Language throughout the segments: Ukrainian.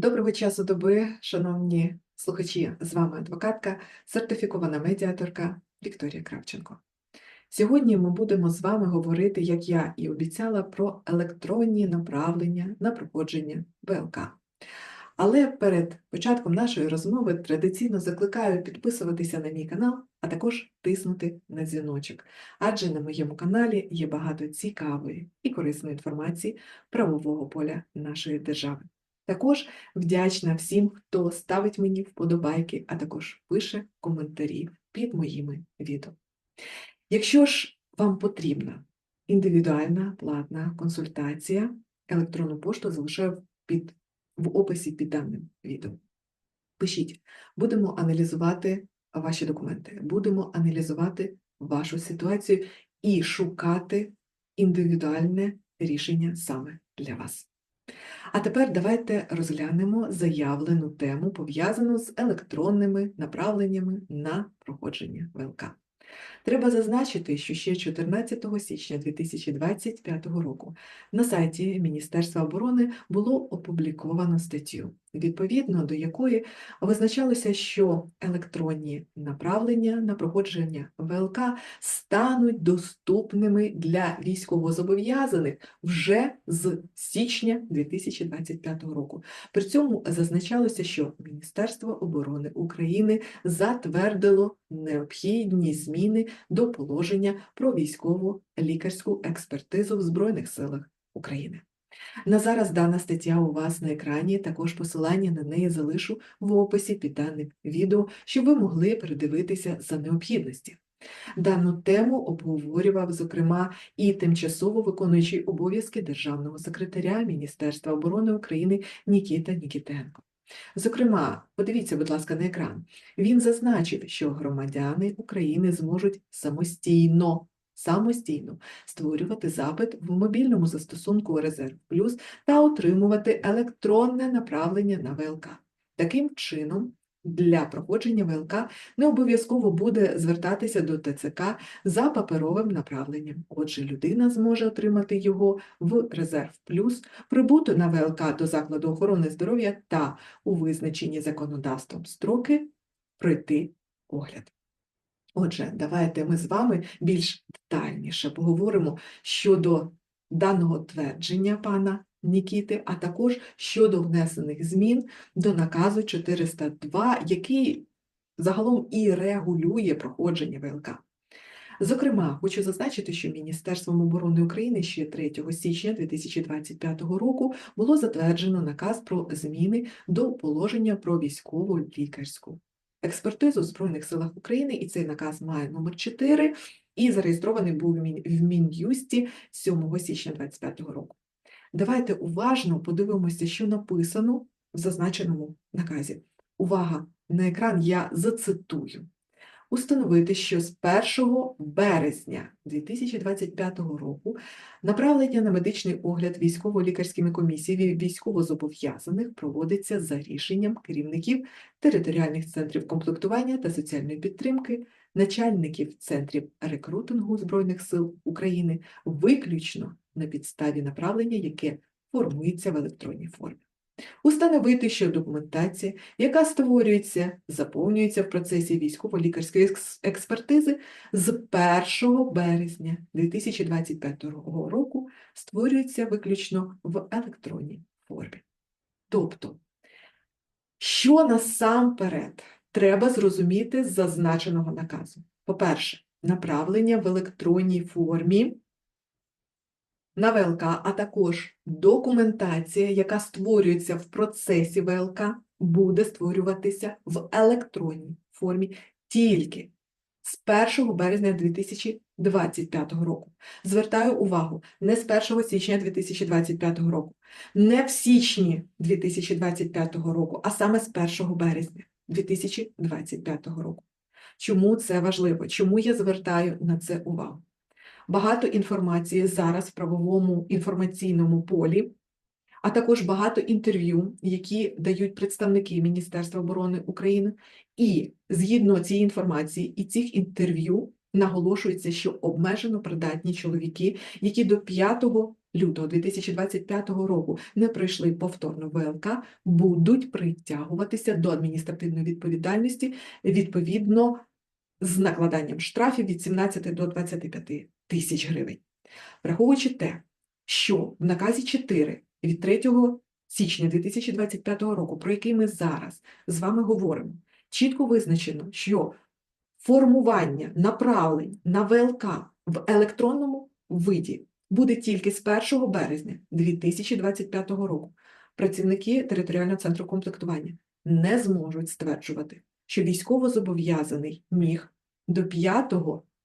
Доброго часу доби, шановні слухачі. З вами адвокатка, сертифікована медіаторка Вікторія Кравченко. Сьогодні ми будемо з вами говорити, як я і обіцяла, про електронні направлення на проходження ВЛК. Але перед початком нашої розмови традиційно закликаю підписуватися на мій канал, а також тиснути на дзвіночок, адже на моєму каналі є багато цікавої і корисної інформації правового поля нашої держави. Також вдячна всім, хто ставить мені вподобайки, а також пише коментарі під моїми відео. Якщо ж вам потрібна індивідуальна платна консультація, електронну пошту залишаю під, в описі під даним відео. Пишіть, будемо аналізувати ваші документи, будемо аналізувати вашу ситуацію і шукати індивідуальне рішення саме для вас. А тепер давайте розглянемо заявлену тему, пов'язану з електронними направленнями на проходження ВЛК. Треба зазначити, що ще 14 січня 2025 року на сайті Міністерства оборони було опубліковано статтю, відповідно до якої визначалося, що електронні направлення на проходження ВЛК стануть доступними для військовозобов'язаних вже з січня 2025 року. При цьому зазначалося, що Міністерство оборони України затвердило необхідні зміни до положення про військову лікарську експертизу в Збройних силах України. На зараз дана стаття у вас на екрані, також посилання на неї залишу в описі під даним відео, щоб ви могли передивитися за необхідності. Дану тему обговорював, зокрема, і тимчасово виконуючий обов'язки державного секретаря Міністерства оборони України Нікіта Нікітенко. Зокрема, подивіться, будь ласка, на екран. Він зазначив, що громадяни України зможуть самостійно самостійно створювати запит в мобільному застосунку Резерв Плюс та отримувати електронне направлення на ВЛК. Таким чином, для проходження ВЛК не обов'язково буде звертатися до ТЦК за паперовим направленням. Отже, людина зможе отримати його в Резерв Плюс, прибути на ВЛК до закладу охорони здоров'я та у визначені законодавством строки пройти огляд. Отже, давайте ми з вами більш детальніше поговоримо щодо даного твердження пана Нікіти, а також щодо внесених змін до наказу 402, який загалом і регулює проходження ВЛК. Зокрема, хочу зазначити, що Міністерством оборони України ще 3 січня 2025 року було затверджено наказ про зміни до положення про військову лікарську експертизу в Збройних силах України, і цей наказ має номер 4 і зареєстрований був в Мін'юсті 7 січня 2025 року. Давайте уважно подивимося, що написано в зазначеному наказі. Увага! На екран я зацитую. Установити, що з 1 березня 2025 року направлення на медичний огляд військово-лікарськими комісіями військовозобов'язаних проводиться за рішенням керівників територіальних центрів комплектування та соціальної підтримки, начальників центрів рекрутингу Збройних сил України виключно на підставі направлення, яке формується в електронній формі. Установити, що документація, яка створюється, заповнюється в процесі військово-лікарської експертизи з 1 березня 2025 року, створюється виключно в електронній формі. Тобто, що насамперед треба зрозуміти з зазначеного наказу? По-перше, направлення в електронній формі на ВЛК, а також документація, яка створюється в процесі ВЛК, буде створюватися в електронній формі тільки з 1 березня 2025 року. Звертаю увагу, не з 1 січня 2025 року, не в січні 2025 року, а саме з 1 березня 2025 року. Чому це важливо? Чому я звертаю на це увагу? Багато інформації зараз в правовому інформаційному полі, а також багато інтерв'ю, які дають представники Міністерства оборони України. І згідно цієї інформації і цих інтерв'ю наголошується, що обмежено придатні чоловіки, які до 5 лютого 2025 року не пройшли повторно ВЛК, будуть притягуватися до адміністративної відповідальності відповідно з накладанням штрафів від 17 до 25 тисяч гривень. Враховуючи те, що в наказі 4 від 3 січня 2025 року, про який ми зараз з вами говоримо, чітко визначено, що формування направлень на ВЛК в електронному виді буде тільки з 1 березня 2025 року. Працівники територіального центру комплектування не зможуть стверджувати, що військовозобов'язаний міг до 5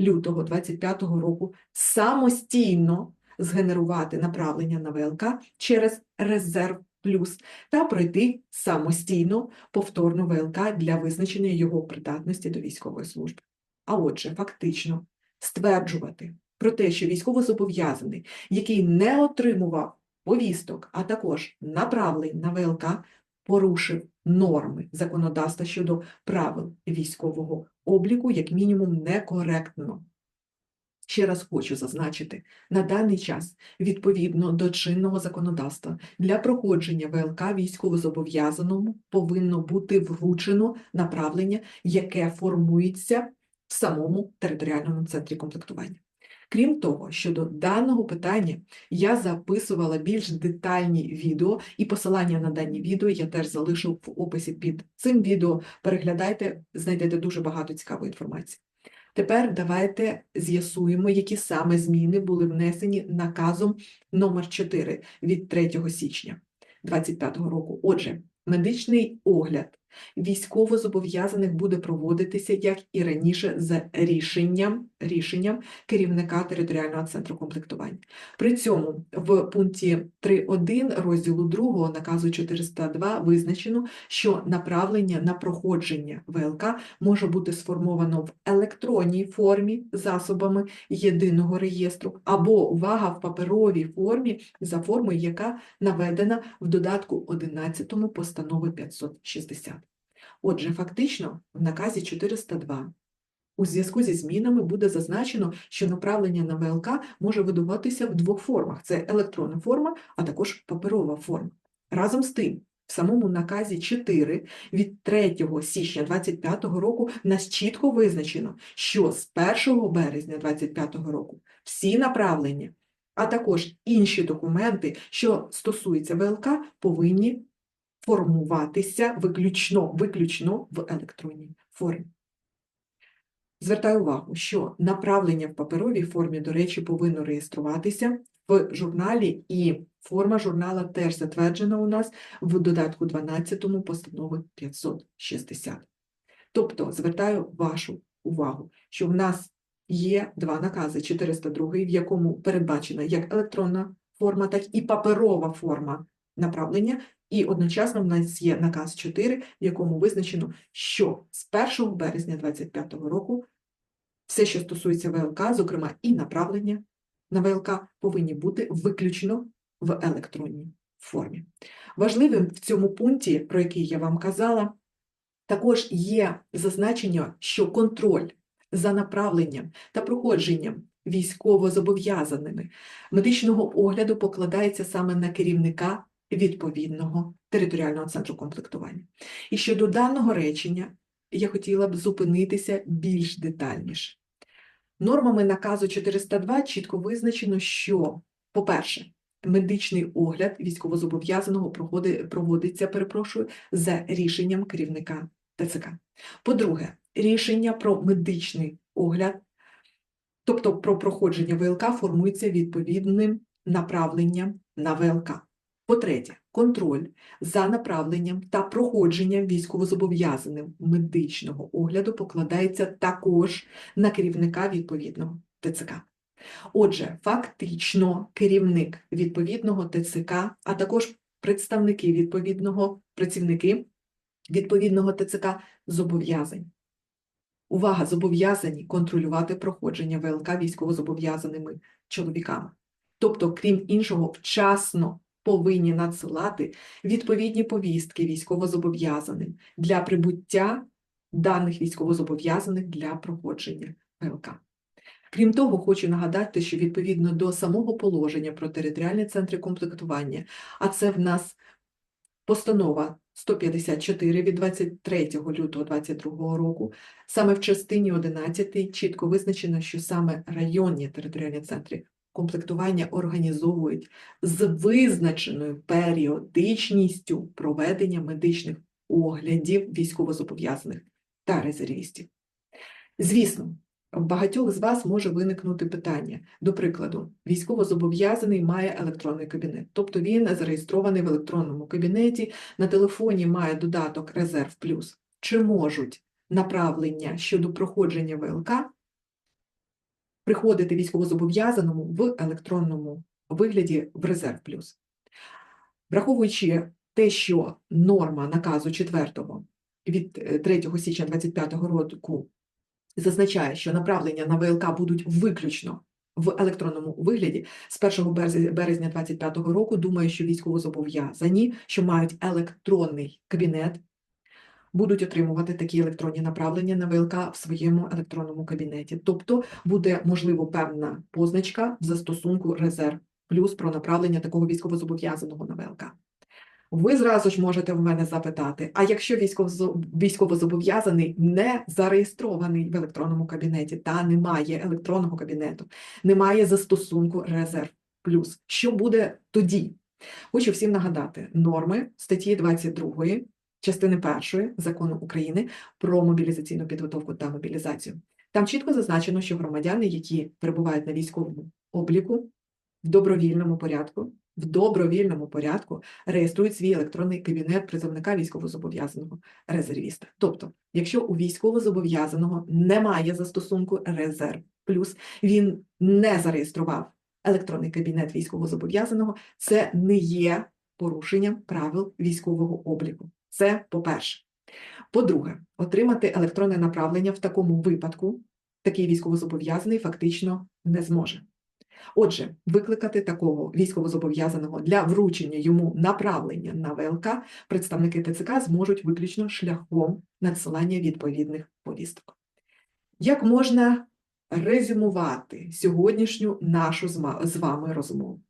лютого 2025 року самостійно згенерувати направлення на ВЛК через резерв плюс та пройти самостійно повторну ВЛК для визначення його придатності до військової служби. А отже, фактично стверджувати про те, що військовозобов'язаний, який не отримував повісток, а також направлень на ВЛК, порушив норми законодавства щодо правил військового обліку, як мінімум, некоректно. Ще раз хочу зазначити, на даний час, відповідно до чинного законодавства, для проходження ВЛК військовозобов'язаному повинно бути вручено направлення, яке формується в самому територіальному центрі комплектування. Крім того, щодо даного питання я записувала більш детальні відео, і посилання на дані відео я теж залишу в описі під цим відео. Переглядайте, знайдете дуже багато цікавої інформації. Тепер давайте з'ясуємо, які саме зміни були внесені наказом номер 4 від 3 січня 2025 року. Отже, медичний огляд військовозобов'язаних буде проводитися, як і раніше, за рішенням, рішенням керівника територіального центру комплектування. При цьому в пункті 3.1 розділу 2 наказу 402 визначено, що направлення на проходження ВЛК може бути сформовано в електронній формі засобами єдиного реєстру або увага в паперовій формі за формою, яка наведена в додатку 11 постанови 560. Отже, фактично, в наказі 402 у зв'язку зі змінами буде зазначено, що направлення на ВЛК може видаватися в двох формах: це електронна форма, а також паперова форма. Разом з тим, в самому наказі 4 від 3 січня 2025 року нас чітко визначено, що з 1 березня 2025 року всі направлення, а також інші документи, що стосуються ВЛК, повинні формуватися виключно, виключно в електронній формі. Звертаю увагу, що направлення в паперовій формі, до речі, повинно реєструватися в журналі, і форма журнала теж затверджена у нас в додатку 12 постанови 560. Тобто, звертаю вашу увагу, що в нас є два накази 402, в якому передбачена як електронна форма, так і паперова форма направлення, і одночасно в нас є наказ 4, в якому визначено, що з 1 березня 2025 року все, що стосується ВЛК, зокрема і направлення на ВЛК, повинні бути виключно в електронній формі. Важливим в цьому пункті, про який я вам казала, також є зазначення, що контроль за направленням та проходженням військово-зобов'язаними медичного огляду покладається саме на керівника відповідного територіального центру комплектування. І щодо даного речення я хотіла б зупинитися більш детальніше. Нормами наказу 402 чітко визначено, що, по-перше, медичний огляд військовозобов'язаного проводиться, перепрошую, за рішенням керівника ТЦК. По-друге, рішення про медичний огляд, тобто про проходження ВЛК, формується відповідним направленням на ВЛК. По-третє, контроль за направленням та проходженням військовозобов'язаним медичного огляду покладається також на керівника відповідного ТЦК. Отже, фактично керівник відповідного ТЦК, а також представники відповідного працівники відповідного ТЦК зобов'язані. Увага, зобов'язані контролювати проходження ВЛК військовозобов'язаними чоловіками. Тобто, крім іншого, вчасно повинні надсилати відповідні повістки військовозобов'язаним для прибуття даних військовозобов'язаних для проходження ВЛК. Крім того, хочу нагадати, що відповідно до самого положення про територіальні центри комплектування, а це в нас постанова 154 від 23 лютого 2022 року, саме в частині 11 чітко визначено, що саме районні територіальні центри комплектування організовують з визначеною періодичністю проведення медичних оглядів військовозобов'язаних та резервістів. Звісно, в багатьох з вас може виникнути питання. До прикладу, військовозобов'язаний має електронний кабінет, тобто він зареєстрований в електронному кабінеті, на телефоні має додаток Резерв Плюс. Чи можуть направлення щодо проходження ВЛК приходити військовозобов'язаному в електронному вигляді в Резерв Плюс? Враховуючи те, що норма наказу 4 від е, 3 січня 2025 року зазначає, що направлення на ВЛК будуть виключно в електронному вигляді з 1 березня 2025 року. Думаю, що військовозобов'язані, що мають електронний кабінет, будуть отримувати такі електронні направлення на ВЛК в своєму електронному кабінеті. Тобто буде можливо певна позначка в застосунку резерв плюс про направлення такого військовозобов'язаного на ВЛК. Ви зразу ж можете в мене запитати: а якщо військовозобов'язаний не зареєстрований в електронному кабінеті та немає електронного кабінету, немає застосунку резерв плюс, що буде тоді? Хочу всім нагадати норми статті 22 частини 1 закону України про мобілізаційну підготовку та мобілізацію. Там чітко зазначено, що громадяни, які перебувають на військовому обліку в добровільному порядку, в добровільному порядку реєструють свій електронний кабінет призовника військовозобов'язаного резервіста. Тобто, якщо у військовозобов'язаного немає застосунку резерв плюс він не зареєстрував електронний кабінет військовозобов'язаного, це не є порушенням правил військового обліку. Це по-перше. По-друге, отримати електронне направлення в такому випадку такий військовозобов'язаний фактично не зможе. Отже, викликати такого військовозобов'язаного для вручення йому направлення на ВЛК представники ТЦК зможуть виключно шляхом надсилання відповідних повісток. Як можна резюмувати сьогоднішню нашу з вами розмову?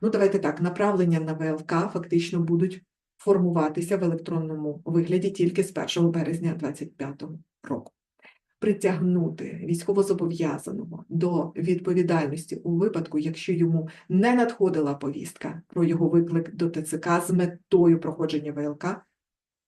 Ну, давайте так, направлення на ВЛК фактично будуть формуватися в електронному вигляді тільки з 1 березня 2025 року притягнути військовозобов'язаного до відповідальності у випадку, якщо йому не надходила повістка про його виклик до ТЦК з метою проходження ВЛК,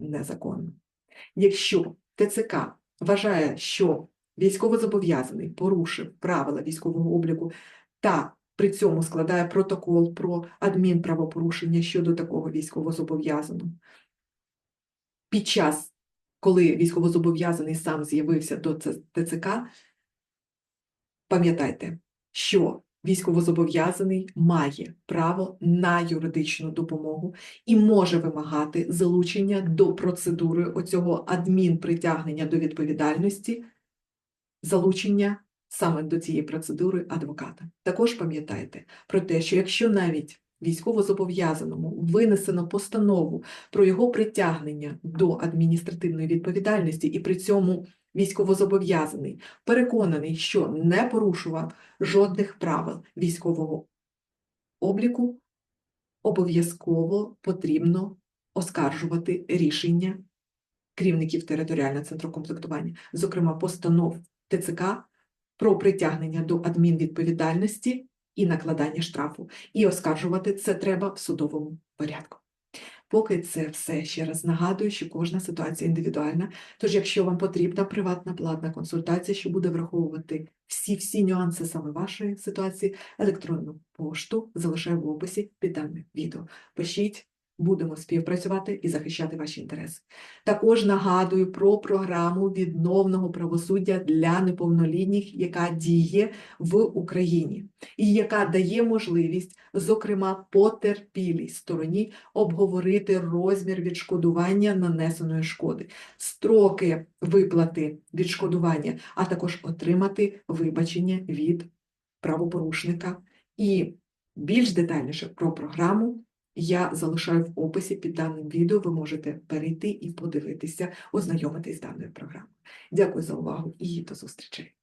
незаконно. Якщо ТЦК вважає, що військовозобов'язаний порушив правила військового обліку та при цьому складає протокол про адмінправопорушення щодо такого військовозобов'язаного, під час коли військовозобов'язаний сам з'явився до ТЦК, пам'ятайте, що військовозобов'язаний має право на юридичну допомогу і може вимагати залучення до процедури оцього адмінпритягнення до відповідальності, залучення саме до цієї процедури адвоката. Також пам'ятайте про те, що якщо навіть військовозобов'язаному винесено постанову про його притягнення до адміністративної відповідальності, і при цьому військовозобов'язаний переконаний, що не порушував жодних правил військового обліку, обов'язково потрібно оскаржувати рішення керівників територіального центру комплектування, зокрема постанов ТЦК про притягнення до адмінвідповідальності і накладання штрафу. І оскаржувати це треба в судовому порядку. Поки це все ще раз нагадую, що кожна ситуація індивідуальна. Тож, якщо вам потрібна приватна платна консультація, що буде враховувати всі всі нюанси саме вашої ситуації, електронну пошту залишаю в описі під даним відео. Пишіть, будемо співпрацювати і захищати ваші інтереси. Також нагадую про програму відновного правосуддя для неповнолітніх, яка діє в Україні, і яка дає можливість, зокрема, потерпілій стороні обговорити розмір відшкодування нанесеної шкоди, строки виплати відшкодування, а також отримати вибачення від правопорушника. І більш детальніше про програму я залишаю в описі під даним відео. Ви можете перейти і подивитися, ознайомитись з даною програмою. Дякую за увагу і до зустрічі!